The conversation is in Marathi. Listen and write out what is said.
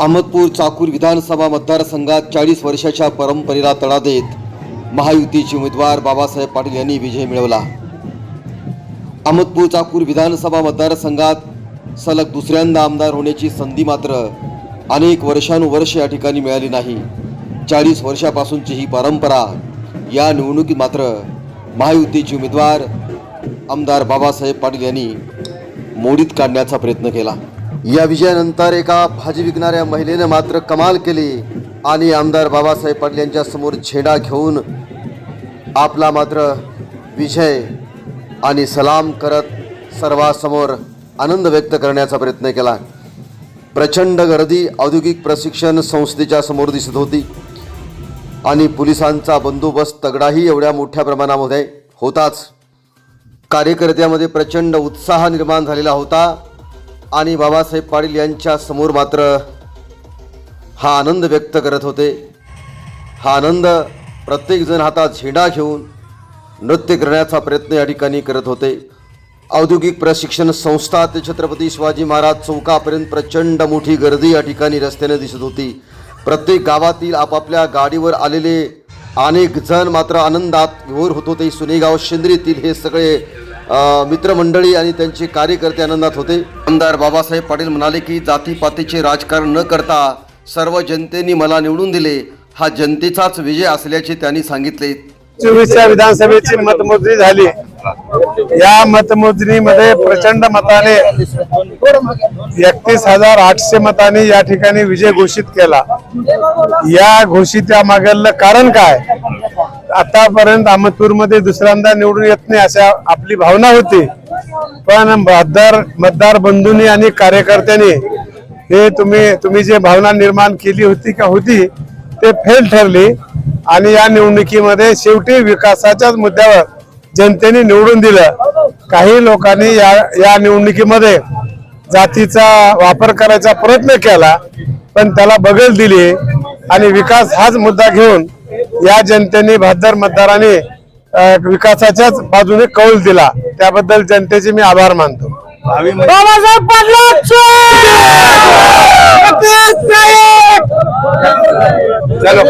अहमदपूर चाकूर विधानसभा मतदारसंघात चाळीस वर्षाच्या परंपरेला तडा देत महायुतीचे उमेदवार बाबासाहेब पाटील यांनी विजय मिळवला. अहमदपूर चाकूर विधानसभा मतदारसंघात सलग दुसऱ्यांदा आमदार होण्याची संधी मात्र अनेक वर्षानुवर्ष या ठिकाणी मिळाली नाही. चाळीस वर्षापासूनची ही परंपरा या निवडणुकीत मात्र महायुतीचे उमेदवार आमदार बाबासाहेब पाटील यांनी मोडीत काढण्याचा प्रयत्न केला. या विजयानंतर एका भाजी विकणाऱ्या महिलेनं मात्र कमाल केली आणि आमदार बाबासाहेब पाटील यांच्या समोर झेंडा घेऊन आपला मात्र विजय आणि सलाम करत सर्वांसमोर आनंद व्यक्त करण्याचा प्रयत्न केला. प्रचंड गर्दी औद्योगिक प्रशिक्षण संस्थेच्या समोर दिसत होती आणि पोलिसांचा बंदोबस्त तगडाही एवढ्या मोठ्या प्रमाणामध्ये होताच. कार्यकर्त्यामध्ये प्रचंड उत्साह निर्माण झालेला होता. आणि बाबासाहेब पाटील यांच्या समोर मात्र हा आनंद व्यक्त करत होते. हा आनंद प्रत्येकजण हातात झेंडा घेऊन नृत्य करण्याचा प्रयत्न या ठिकाणी करत होते. औद्योगिक प्रशिक्षण संस्था ते छत्रपती शिवाजी महाराज चौकापर्यंत प्रचंड मोठी गर्दी या ठिकाणी रस्त्याने दिसत होती. प्रत्येक गावातील आपापल्या गाडीवर आलेले अनेक जण मात्र आनंदात घोर होत होते. सुनेगाव शेंद्रीतील हे सगळे मित्रमंडळी आणि त्यांचे कार्यकर्ते आनंदात होते. आमदार बाबासाहेब पाटील म्हणाले की जातीपातीचे राजकारण न करता सर्व जनतेने मला निवडून दिले. हा जनतेचाच विजय असल्याचे त्यांनी सांगितले. चोवीसच्या विधानसभेची मतमोजणी झाली. या मतमोजणीमध्ये प्रचंड मताने एकतीस हजार आठशे मतांनी या ठिकाणी विजय घोषित केला. या घोषित्या मागलं कारण काय? आतापर्यंत आमतूरमध्ये दुसऱ्यांदा निवडून येत नाही अशा आपली भावना होती. पण मतदार मतदार बंधूंनी आणि कार्यकर्त्यांनी हे तुम्ही तुम्ही जे भावना निर्माण केली होती का होती ते फेल ठरली. आणि या निवडणुकीमध्ये शेवटी विकासाच्याच मुद्द्यावर जनतेने निवडून दिलं. काही लोकांनी या या निवडणुकीमध्ये जातीचा वापर करायचा प्रयत्न केला पण त्याला बगल दिली. आणि विकास हाच मुद्दा घेऊन या जनतेने भादर मतदारांनी विकासाच्याच बाजूने कौल दिला. त्याबद्दल जनतेचे मी आभार मानतो. बाबासाहेब पाटलांचे! चलो.